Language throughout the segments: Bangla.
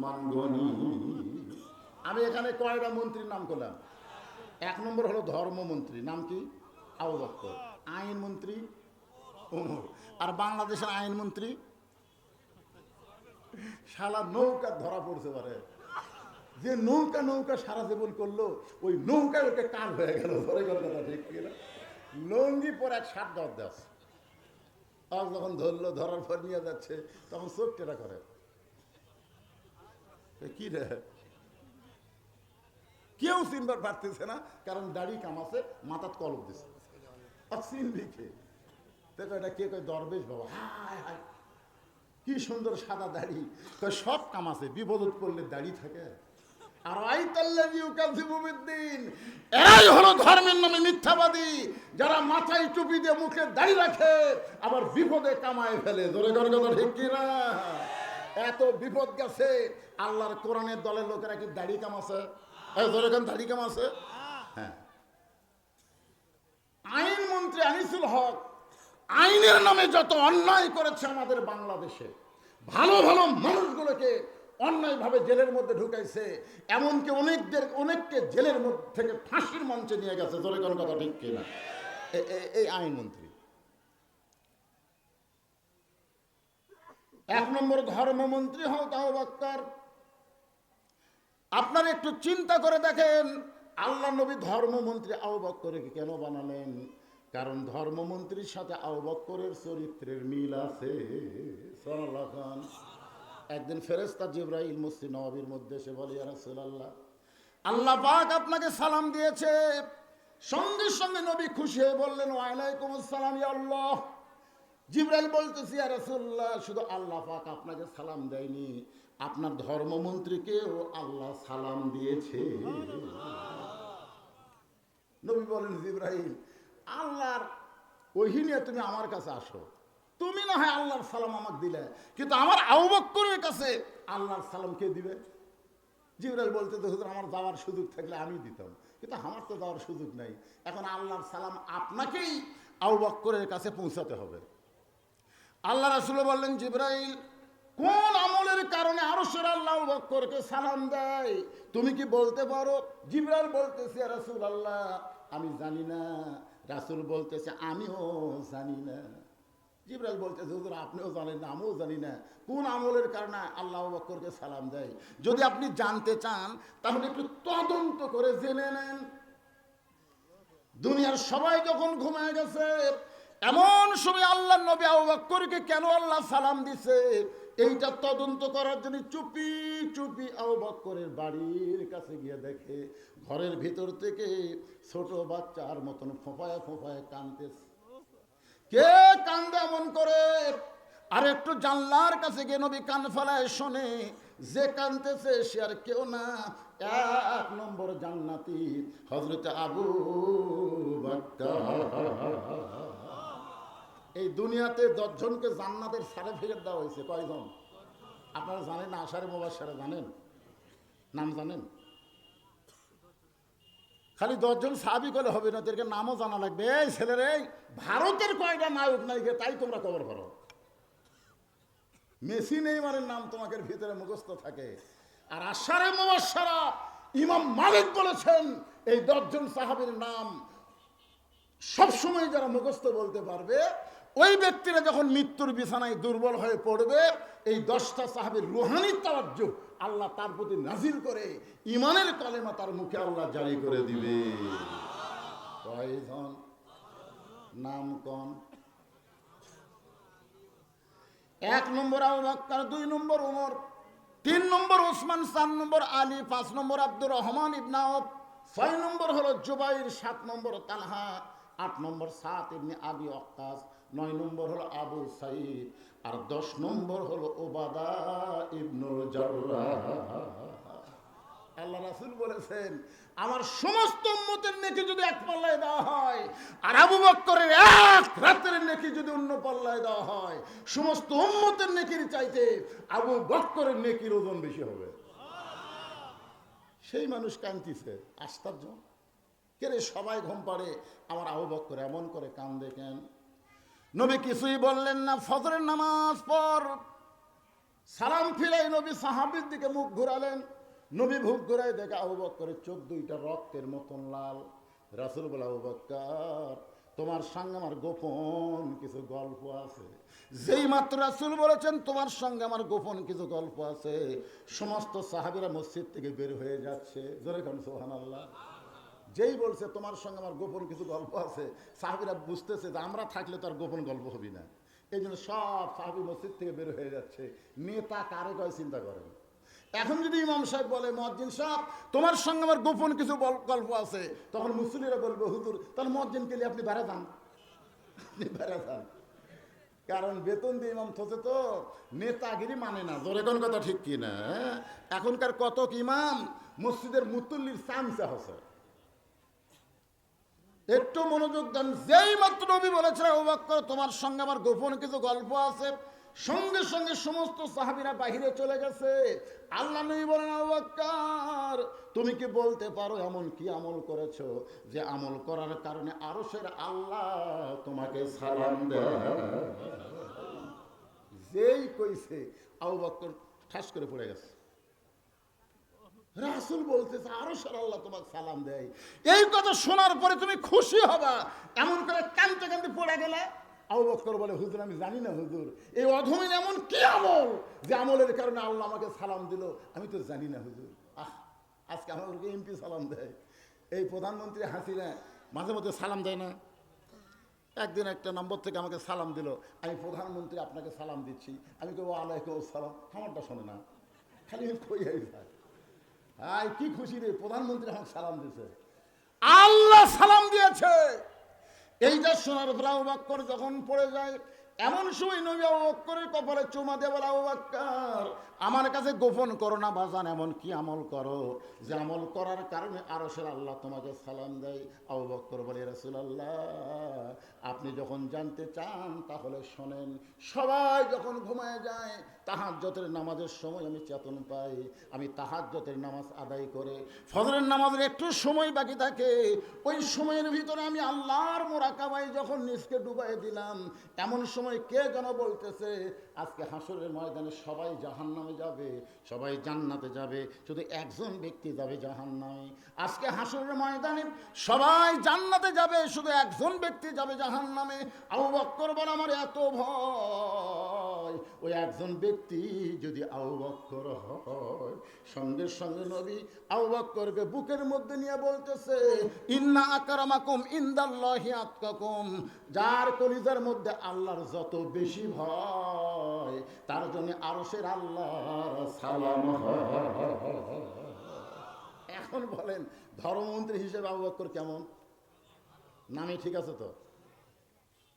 ওসমান গনি আমি এখানে কয়টা মন্ত্রীর নাম করলাম? এক নম্বর হলো ধর্মমন্ত্রী, নাম কি? আবু বক্কর। আইন মন্ত্রী আর বাংলাদেশের আইনমন্ত্রী শালা নৌকা ধরা পড়তে পারে যে নৌকা নৌকা সারা জীবন করল, ওই নৌকায় ওকে কাল হয়ে গেল। ধরে কথা ঠিক লঙ্গি পর এক সাত দর দাস যখন ধরলো, ধরার পর নিয়ে যাচ্ছে, তখন চোখ টেরা করে। কি রে? কেউ চিনবার পারতেছে না, কারণ দাড়ি কামাছে, মাথাত কলম দিছে। আর হলো ধর্মের নামে মিথ্যাবাদী, যারা মাথায় টুপি দিয়ে মুখে দাড়ি রাখে, আবার বিপদে কামায় ফেলে। ধরে কথা ঠিক কিনা? এত বিপদ গেছে। আল্লাহর কোরআনের দলের লোকেরা কি দাড়ি এই ধরে কেন দাড়ি কামাছে। হ্যাঁ। আইন মন্ত্রী আনিসুল হক আইনের নামে যত অন্যায় করেছে আমাদের বাংলাদেশে, ভালো ভালো মানুষগুলোকে অন্যায়ভাবে জেলের মধ্যে ঢুকাইছে, এমনকি অনেকদের, অনেককে জেলের মধ্যে থেকে ফাঁসির মঞ্চে নিয়ে গেছে। জোরে কোনো কথা ঠিক কিনা? এ- এ- এই আইনমন্ত্রী এক নম্বর ধর্মমন্ত্রী হও তাও বাক্তার। আপনারা একটু চিন্তা করে দেখেন, আল্লাহ নবী ধর্মমন্ত্রী আউ বক্করকে কেন বানালেন? কারণ ধর্মমন্ত্রীর সাথে আউ বক্করের চরিত্রের মিল আছে। খান। একদিন ফেরেস্তা জিব্রাইল মুসি নবাবির মধ্যে সে বলে রাসূলুল্লাহ, আল্লাহ পাক আপনাকে সালাম দিয়েছে। সঙ্গে সঙ্গে নবী খুশি হয়ে বললেন ওয়ালাইকুম আসসালাম আল্লাহ। জিব্রাইল বলতেছি আর রাসূলুল্লাহ, শুধু আল্লাহ পাক আপনাকে সালাম দেয়নি। আপনার ধর্মমন্ত্রীকেও আল্লাহ সালাম দিয়েছে? নবী বলেন, জিব্রাইল, আল্লাহর ওহি নিয়ে তুমি আমার কাছে আসো। তুমি না হয় আল্লাহর সালাম আমাকে দিলে। কিন্তু আমার আউবক্করের কাছে আল্লাহর সালাম কে দিবে? জিবরাইল বলতে তো হুজুর, আমার যাওয়ার সুযোগ থাকলে আমি দিতাম। কিন্তু আমার তো যাওয়ার সুযোগ নাই। এখন আল্লাহর সালাম আপনাকেই আউবক্করের কাছে পৌঁছাতে হবে। আল্লাহ রাসুল বললেন, জিব্রাইল, কোন আমলের কারণে আরও সের আল্লাহ বক্করকে সালাম দেয়? তুমি কি বলতে পারো? জিব্রাইল বলতেছে রাসুল আল্লাহ আমি জানি না। রাসুল বলতেছে, আমিও জানি না। জিব্রাইল বলতেছে, হুজুর, আপনিও জানেন না, আমিও জানি না। কোন আমলের কারণে আল্লাহ বক্করকে সালাম দেয়? যদি আপনি জানতে চান, তাহলে একটু তদন্ত করে জেনে নেন। দুনিয়ার সবাই যখন ঘুমায় গেছে এমন সময় আল্লাহ নবী আবু বকরকে কেন আল্লাহ সালাম দিছে? এইটা তদন্ত করার জন্য চুপি চুপি আবু বকরের বাড়ির কাছে গিয়ে দেখে, ঘরের ভিতর থেকে ছোট বাচ্চার মতন ফোঁপায় ফোঁপায় কানতেছে। কে কান্দে এমন করে? আর একটু জানলার কাছে গিয়ে নবী কান ফেলায় শোনে, যে কানতেছে সে আর কেউ না। এক নম্বর জান্নাতি হজরত আবু বাক্কার। এই দুনিয়াতে দশজনকে জান্নাতের সার্টিফিকেট দেওয়া হয়েছে। কয়জন? আপনারা জানেন আষাঢ়ে মোবাইল সারা জানেন? নাম জানেন? খালি দশজন সাহাবি করলে হবে না, ওদেরকে নামও জানা লাগবে। এই ছেলের, এই ভারতের কয়টা নায়ক নায়িকা, তাই তোমরা কবর করো। মেসি নেইমারের নাম তোমাদের ভিতরে মুখস্থ থাকে। আর আষাঢ়ে মোবাসারা ইমাম মালিক বলেছেন, এই দশজন সাহাবির নাম সবসময় যারা মুখস্থ বলতে পারবে ওই ব্যক্তিরা যখন মৃত্যুর বিছানায় দুর্বল হয়ে পড়বে, এই দশটা সাহাবের রুহানি তারাজ্য আল্লাহ তার প্রতি নাজিল করে ইমানের কলেমা তার মুখে আল্লাহ জারি করে দিবে। নাম কন? এক নম্বর আবু বাক্কার, দুই নম্বর উমর, তিন নম্বর ওসমান চার নম্বর আলী, পাঁচ নম্বর আব্দুর রহমান ইবনাওব ছয় নম্বর হলো জুবাইর, সাত নম্বর তালহা, আট নম্বর সাত ইবনে আবি অক্কাস নয় নম্বর হলো আবু সাইদ, আর দশ নম্বর হলো ওবাদা ইবনুল জাররাহ। আল্লাহ রাসুল বলেছেন, আমার সমস্ত উম্মতের নেকি যদি এক পাল্লায় দেওয়া হয়, আর আবু বক্করের এক রাতের নেকি যদি অন্য পাল্লায় দেওয়া হয়, সমস্ত উম্মতের নেকির চাইতে আবু বক্করের নেকির ওজন বেশি হবে। সেই মানুষ কান্দিছে আশ্চর্য। কেরে সবাই ঘুম পাড়ে, আমার আবু বক্কর এমন করে কান্দে কেন? নবী কিছুই বললেন না, ফজরের নামাজ পর সালাম ফিরাই নবী সাহাবির দিকে মুখ ঘুরালেন। নবী মুখ ঘুরাই দেখে আবু বক্করের চোখ দুইটা রক্তের মতন লাল। রাসুল বলে, আবু বক্কর, তোমার সঙ্গে আমার গোপন কিছু গল্প আছে। যেই মাত্র রাসুল বলেছেন, তোমার সঙ্গে আমার গোপন কিছু গল্প আছে। সমস্ত সাহাবিরা মসজিদ থেকে বের হয়ে যাচ্ছে। জোরে খান সোহান আল্লাহ যেই বলছে, তোমার সঙ্গে আমার গোপন কিছু গল্প আছে। সাহাবিরা বুঝতেছে যে আমরা থাকলে তো আর গোপন গল্প হবি না। এই জন্য সব সাহাবি মসজিদ থেকে বের হয়ে যাচ্ছে। নেতা কারে কয় চিন্তা করেন? এখন যদি ইমাম সাহেব বলে মজ্জিন সাহেব, তোমার সঙ্গে আমার গোপন কিছু গল্প আছে। তখন মুসলিরা বলবে, হুজুর, তাহলে মজ্জিন কেলে আপনি বেড়া যান? আপনি বেড়া যান। কারণ বেতন দিয়ে ইমাম থসে তো নেতাগিরি মানে না। জোরে কোন কথা ঠিক কি না হ্যাঁ? এখনকার কত ইমাম মসজিদের মুতুল্লির চামচা হচ্ছে একটু মনোযোগ দেন। যেই মাত্র নবী বলেছিল অবাক্কর তোমার সঙ্গে আমার গোপন কিছু গল্প আছে। সঙ্গে সঙ্গে সমস্ত সাহাবিরা বাহিরে চলে গেছে। আল্লাহ নবী বলেন তুমি কি বলতে পারো এমন কি আমল করেছ যে আমল করার কারণে আরশের আল্লাহ তোমাকে সালাম দেয়? যেই কইছে, আবু বক্কর ঠাস করে পড়ে গেছে। রাসুল বলতেছে আরও সার আল্লাহ তোমাকে সালাম দেয়। এই কথা শোনার পরে তুমি খুশি হবা। এমন করে কানতে কানতে পড়ে গেলে, আবু বক্কর বলে, হুজুর, আমি জানি না হুজুর, এই অধমিন এমন কি আমল যে আমলের কারণে আল্লাহ আমাকে সালাম দিল? আমি তো জানি না হুজুর। আহ, আজকে আমাকে এমপি সালাম দেয়। এই প্রধানমন্ত্রী হাসিনা মাঝে মধ্যে সালাম দেয় না। একদিন একটা নম্বর থেকে আমাকে সালাম দিল, আমি প্রধানমন্ত্রী, আপনাকে সালাম দিচ্ছি। আমি কেউ আলাইকুম সালাম আমারটা শোনে না। খালি কই যায় আই কি খুশি রে প্রধানমন্ত্রী আমাকে সালাম দিয়েছে। আল্লাহ সালাম দিয়েছে। এইটা শোনার পর আবু যখন পড়ে যায় এমন সময় নবী আবু বক্করের কপালে চুমা দেবার বলে আবু বক্কর আমার কাছে গোপন করো না বাজান এমন কি আমল করো? যে আমল করার কারণে আরশের আল্লাহ তোমাকে সালাম দেয়। আবু বক্কর বলে রাসূলুল্লাহ, আপনি যখন জানতে চান তাহলে শোনেন। সবাই যখন ঘুমায় যায় তাহাজ্জতের নামাজের সময় আমি চেতন পাই। আমি তাহাজ্জতের নামাজ আদায় করে, ফজরের নামাজের একটু সময় বাকি থাকে। ওই সময়ের ভিতরে আমি আল্লাহর মোরাকাবাই যখন নিজকে ডুবাই দিলাম, এমন সময় কে যেন বলতেছে, আজকে হাসরের ময়দানে সবাই জাহান নামে যাবে, সবাই জান্নাতে যাবে, শুধু একজন ব্যক্তি যাবে জাহান্নামে। আজকে হাসুরের ময়দানে সবাই জান্নাতে যাবে, শুধু একজন ব্যক্তি যাবে জাহান্নামে। আবু বক্কর বল, আমার এত ভয়। ওই একজন ব্যক্তি যদি আবু বক্কর হয়, সঙ্গে সঙ্গে নবী আবু বক্করকে বুকের মধ্যে নিয়ে বলতেছে, ইন্না আকারামাকুম ইন্দাল্লাহি আতকাকুম। যার কলিজার মধ্যে আল্লাহর যত বেশি ভয়, তার জন্য আরশের আল্লাহর সালাম এখন বলেন, ধর্মমন্ত্রী হিসেবে আবু কেমন? নামে ঠিক আছে তো?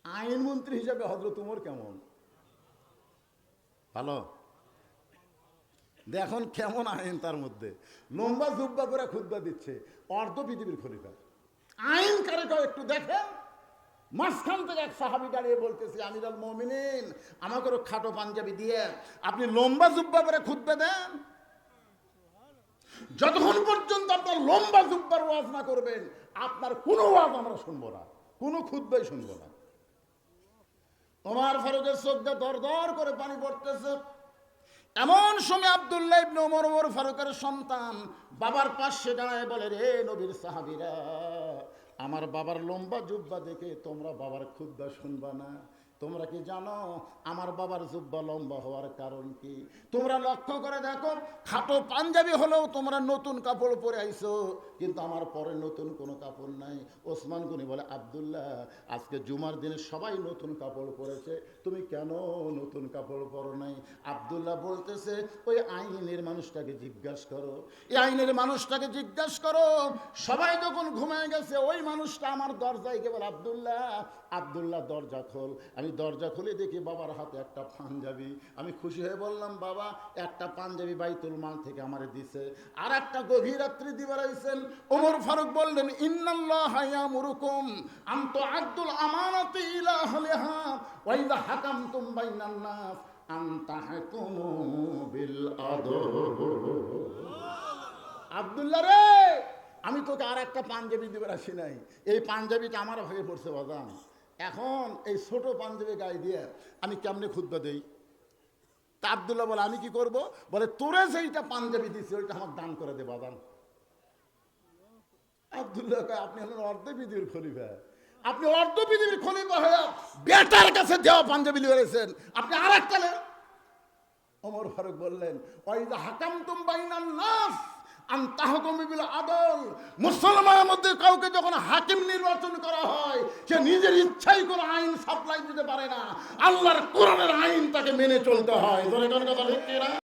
আইনমন্ত্রী হিসেবে হজরত উমর কেমন? ভালো? দেখুন কেমন আইন তার মধ্যে। লম্বা জুব্বা করে খুদ্া দিচ্ছে, অর্ধ পৃথিবীর খলিফা। আইন কারে একটু দেখেন মাঝখান থেকে এক সাহাবি দাঁড়িয়ে বলতেছে, আমিরাল মমিনিন আমাকেও খাটো পাঞ্জাবি দিয়ে আপনি লম্বা জুব্বা করে খুদ্া দেন। যতক্ষণ পর্যন্ত আপনার লম্বা জুব্বার ওয়াজ না করবেন, আপনার কোনো ওয়াজ আমরা শুনব না, কোনো খুদ্াই শুনব না। ওমার ফারুকের শ্রদ্ধা দর দর করে পানি পড়তেছে। এমন সময় আবদুল্লাহ ইবনে ওমর ওমর ফারুকের সন্তান বাবার পাশে দাঁড়ায় বলে, রে নবীর সাহাবীরা, আমার বাবার লম্বা জুব্বা দেখে তোমরা বাবার ক্ষুদ্া শুনবা না। তোমরা কি জানো আমার বাবার জুব্বা লম্বা হওয়ার কারণ কি? তোমরা লক্ষ্য করে দেখো, খাটো পাঞ্জাবি হলেও তোমরা নতুন কাপড় পরে আইছো, কিন্তু আমার পরে নতুন কোনো কাপড় নাই। ওসমান গনি বলে, আবদুল্লাহ, আজকে জুমার দিনে সবাই নতুন কাপড় পরেছে, তুমি কেন নতুন কাপড় পরো নাই? আবদুল্লাহ বলতেছে, ওই আইনের মানুষটাকে জিজ্ঞাসা করো, এই আইনের মানুষটাকে জিজ্ঞাসা করো, সবাই যখন ঘুমায় গেছে, ওই মানুষটা আমার দরজায় কেবল আবদুল্লাহ আবদুল্লাহ, দরজা খোল। আমি দরজা খুলে দেখি বাবার হাতে একটা পাঞ্জাবি। আমি খুশি হয়ে বললাম, বাবা, একটা পাঞ্জাবি বাইতুল মাল থেকে আমারে দিছে। আর একটা গভীর রাত্রি দিবার আইছেন। ওমর ফারুক বললেন, ইন্নাল্লাহ ইয়ামুরুকুম আম তুআদ্দুল আমানাতি ইলা আহলিহা ওয়া ইযা হাকামতুম বাইনান নাস আন তাহকুমু বিল আদল আবদুল্লাহ রে, আমি তোকে আর একটা পাঞ্জাবি দিবার আসি নাই। এই পাঞ্জাবিটা আমার হয়ে পড়ছে বাদাম। এখন এই ছোট পাঞ্জাবি গায়ে দিয়ে আমি কেমনে খুদ্া দেই? তা আবদুল্লাহ বলে, আমি কি করব? বলে, তোরে যেইটা পাঞ্জাবি দিছি, ওইটা আমার দান করে দে বাদান আবদুল্লাহ আপনি হলেন অর্ধ পৃথিবীর খলিফা। আপনি অর্ধ পৃথিবীর খলিফা হয়ে বেটার কাছে দেওয়া পাঞ্জাবি লিখেছেন আপনি আর একটা ওমর ফারুক বললেন, ওয়াইদা হাকাম তুম বাইনান নাস। আন্তাহকমিবিল আদল। মুসলমানের মধ্যে কাউকে যখন হাকিম নির্বাচন করা হয়, সে নিজের ইচ্ছাই কোনো আইন সাপ্লাই দিতে পারে না। আল্লাহর কোরআনের আইন তাকে মেনে চলতে হয়। কথা?